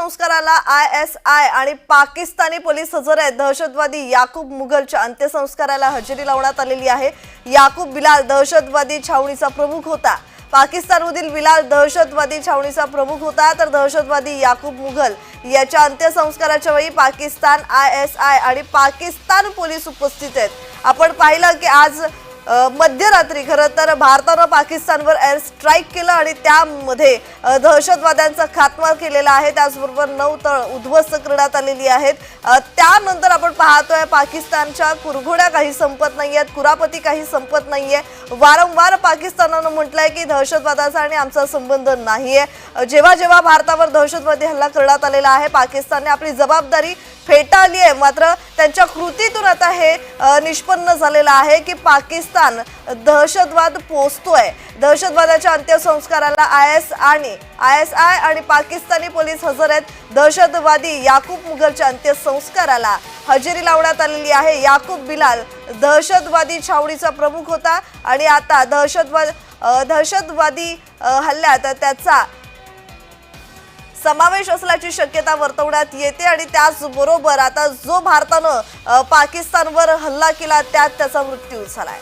अंत्यसंस्काराला I S I आणि Pakistani police हजर आहेत. दहशतवादी याकूब मुघलच्या अंत्यसंस्काराला हजेरी लावण्यात आलेली आहे. याकूब बिलाल दहशतवादी छावणीचा प्रमुख होता. पाकिस्तानमधील बिलाल दहशतवादी छावणीचा प्रमुख होता तर दहशतवादी याकूब मुघल याच्या अंत्यसंस्काराच्या वेळी पाकिस्तान आय एस आय आणि पाकिस्तान पोलीस उपस्थित आहेत. आपण पाहिलं की आज मध्यरात्री खरं तर भारतानं पाकिस्तानवर एअर स्ट्राईक केलं आणि त्यामध्ये दहशतवाद्यांचा खात्मा केलेला आहे. त्याचबरोबर नऊ तळ उद्ध्वस्त करण्यात आलेली आहेत. त्यानंतर आपण पाहतोय पाकिस्तानच्या कुरघोड्या काही संपत नाही आहेत कुरापती काही संपत नाहीये. वारंवार पाकिस्तानानं म्हटलंय की दहशतवादाचा आणि आमचा संबंध नाही आहे जेव्हा जेव्हा भारतावर दहशतवादी हल्ला करण्यात आलेला आहे पाकिस्तानने आपली जबाबदारी फेटाळली आहे. मात्र त्यांच्या कृतीतून आता हे निष्पन्न झालेलं आहे की पाकिस्तान दहशतवाद पोचतोय दहशतवादाच्या अंत्यसंस्काराला आय एस आणि आय एस आय आणि पाकिस्तानी पोलीस हजर आहेत. दहशतवादी याकूब मुघलच्या अंत्यसंस्काराला हजेरी लावण्यात आलेली आहे. याकूब बिलाल दहशतवादी छावणीचा प्रमुख होता आणि आता दहशतवाद दहशतवादी हल्ल्यात त्याचा समावेश असल्याची शक्यता वर्तवण्यात येते आणि त्याचबरोबर आता जो भारतानं पाकिस्तानवर हल्ला केला त्यात त्याचा मृत्यू झालाय.